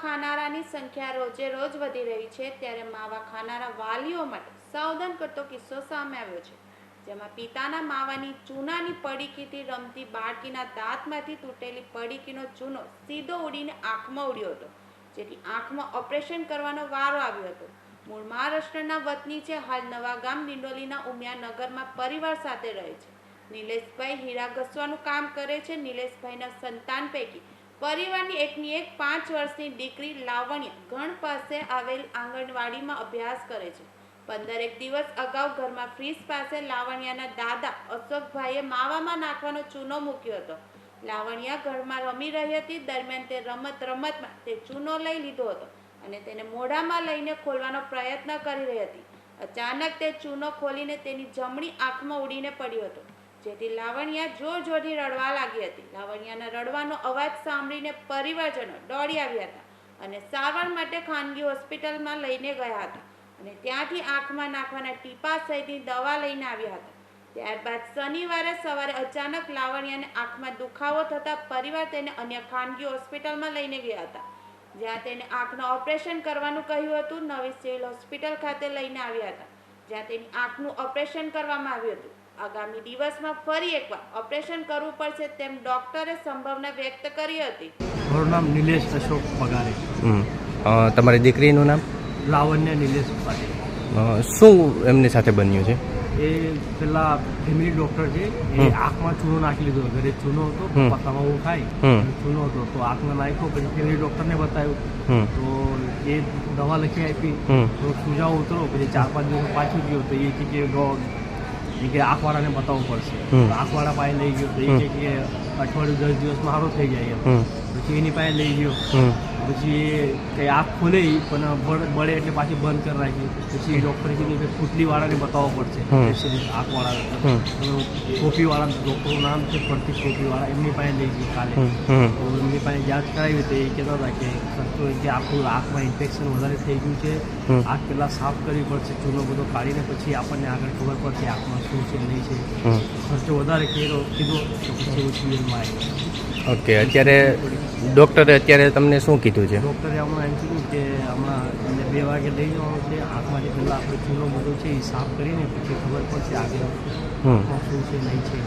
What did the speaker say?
ખાનારાની સંખ્યા રોજે રોજ વધી રહી છે, ત્યારે માવા ખાનારા વાલીઓ માટે સાવધાન કરતો કિસ્સો સામે આવ્યો છે. જેમાં પિતાના માવાની ચૂનાની પડીકીથી રમતી બાળકીના દાંતમાંથી તૂટેલી પડીકીનો ચૂનો સીધો ઉડીને આંખમાં ઉડ્યો હતો, જેથી આંખમાં ઓપરેશન કરવાનો વારો આવ્યો હતો. મૂળ મહારાષ્ટ્રના વતની છે, હાલ નવા ગામ ડિંડોલીના ઉમિયાનગરમાં પરિવાર સાથે રહે છે. નિલેશભાઈ હીરા ઘસવાનું કામ કરે છે, નિલેશભાઈના સંતાન પૈકી પરિવારની એકની એક પાંચ વર્ષની દીકરી લાવણ્ય ગણ પાસે આવેલ આંગણવાડીમાં અભ્યાસ કરે છે. પંદરેક દિવસ અગાઉ ઘરમાં ફ્રીજ પાસે લાવણ્યાના દાદા અશોકભાઈએ માવામાં નાખવાનો ચૂનો મૂક્યો હતો. લાવણ્યા ઘરમાં રમી રહી હતી, દરમિયાન તે રમત રમતમાં તે ચૂનો લઈ લીધો હતો અને તેને મોઢામાં લઈને ખોલવાનો પ્રયત્ન કરી રહી હતી. અચાનક તે ચૂનો ખોલીને તેની જમણી આંખમાં ઉડીને પડ્યો હતો. જેથી લાવણ્યા જોર જોરથી રડવા લાગી હતી. લાવણ્યાના રડવાનો અવાજ સાંભળીને પરિવારજનો દોડી આવ્યા હતા અને સારવાર માટે ખાનગી હોસ્પિટલમાં લઈને ગયા હતા અને ત્યાંથી આંખમાં નાખવાના ટીપા સહિતની દવા લઈને આવ્યા હતા. ત્યારબાદ શનિવારે સવારે અચાનક લાવણ્યાને આંખમાં દુખાવો થતાં પરિવાર તેને અન્ય ખાનગી હોસ્પિટલમાં લઈને ગયા હતા. જ્યાં તેને આંખનું ઓપરેશન કરવાનું કહ્યું હતું, નવી સિવિલ હોસ્પિટલ ખાતે લઈને આવ્યા હતા. જ્યાં તેની આંખનું ઓપરેશન કરવામાં આવ્યું હતું. આગામી દિવસમાં ફરી એકવાર ઓપરેશન કરવું પડશે તેમ ડોક્ટરે સંભાવના વ્યક્ત કરી હતી. મારું નામ નિલેશ અશોક પગારે તમારી દીકરીનું નામ? લાવણ્ય નિલેશ પાટીલ શું એમની સાથે બન્યું છે? એ પેલા ફેમિલી ડોક્ટર છે એ આંખમાં ચૂનો નાખી લીધો ઘરે ચૂનો હતો હમ. પપ્પા તમાવું ખાય ચૂનો હતો. તો આંખમાં નાખ્યો પછી ફેમિલી ડોક્ટરને બતાવ્યું. તો એ દવા લખી આપી. હમ. તો સુજાવ ઉતરો પછી ચાર પાંચ દિવસ પાછું ગયો. તો એ ડો- એ કે આંખવાળાને બતાવવું પડશે. આંખવાળા પાસે લઈ ગયો તો એ કે અઠવાડિયું દસ દિવસમાં સારું થઈ જાય પછી એની પાસે લઈ ગયો. પછી કંઈ આંખ ખોલે પણ બળે એટલે પાછી બંધ કરી રાખી. પછી ડૉક્ટરે કીધું કે ફૂટલીવાળાને બતાવવો પડશે. આંખવાળા. ટોપીવાળા ડૉક્ટરનું નામ છે પડતી ટોપીવાળા એમની પાસે લઈ ગઈ કાલે. તો એમની પાસે જાંચ કરાવી તો એ કહેતા હતા કે ખર્ચો કે આખું આંખમાં ઇન્ફેક્શન વધારે થઈ ગયું છે. આંખ પહેલાં સાફ કરવી પડશે ચૂનો બધો કાઢીને પછી આપણને આગળ ખબર પડશે આંખમાં શું છે નહીં છે. ખર્ચો વધારે કર્યો કીધો તો પછી આવ્યો ઓકે અત્યારે ડૉક્ટરે અત્યારે તમને શું કીધું છે? ડૉક્ટરે હમણાં એમ કીધું કે હમણાં બે વાગે લઈ જવાનું છે. જે પહેલાં આપણે ચૂનો બધો છે એ સાફ કરીને પછી ખબર પડશે આગળ શું છે નહીં છે.